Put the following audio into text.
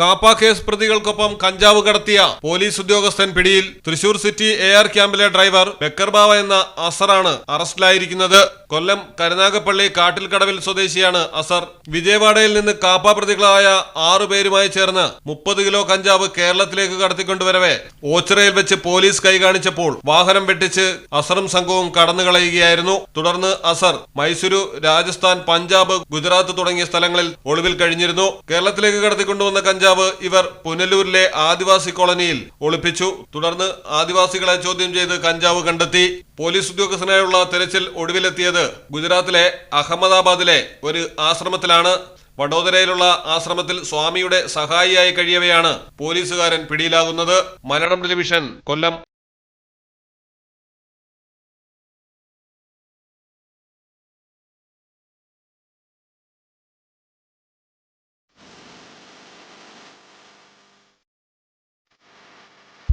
KAAPA case പ്രതികൾക്കൊപ്പം കഞ്ചാവ് കടത്തിയ police ഉദ്യോഗസ്ഥൻ പിടിയിൽ തൃശൂർ സിറ്റി എ ആർ ക്യാമ്പിലെ ഡ്രൈവർ ബക്കർബാവ എന്ന അസറാണ് അറസ്റ്റിലായിരിക്കുന്നത്. കൊല്ലം കരുനാഗപ്പള്ളി കാട്ടിൽകടവിൽ സ്വദേശിയാണ് അസർ. വിജയവാഡയിൽ നിന്ന് കാപ്പ പ്രതികളായ ആറു പേരുമായി ചേർന്ന് മുപ്പത് കിലോ കഞ്ചാവ് കേരളത്തിലേക്ക് കടത്തിക്കൊണ്ടുവരവേ ഓച്ചിറയിൽ വെച്ച് പോലീസ് കൈകാണിച്ചപ്പോൾ വാഹനം വെട്ടിച്ച് അസറും സംഘവും കടന്നുകളയുകയായിരുന്നു. തുടർന്ന് അസർ മൈസൂരു രാജസ്ഥാൻ പഞ്ചാബ് ഗുജറാത്ത് തുടങ്ങിയ സ്ഥലങ്ങളിൽ ഒളിവിൽ കഴിഞ്ഞിരുന്നു. കേരളത്തിലേക്ക് കടത്തിക്കൊണ്ടുവന്ന കഞ്ചാവ് ഇവർ പുനലൂരിലെ ആദിവാസി കോളനിയിൽ ഒളിപ്പിച്ചു. തുടർന്ന് ആദിവാസികളെ ചോദ്യം ചെയ്ത് കഞ്ചാവ് കണ്ടെത്തി. പോലീസ് ഉദ്യോഗസ്ഥനായുള്ള തെരച്ചിൽ ഒടുവിലെത്തിയത് ഗുജറാത്തിലെ അഹമ്മദാബാദിലെ ഒരു ആശ്രമത്തിലാണ്. വഡോദരയിലുള്ള ആശ്രമത്തിൽ സ്വാമിയുടെ സഹായിയായി കഴിയവെയാണ് പോലീസുകാരൻ പിടിയിലാകുന്നത്. Malayalam television Kollam.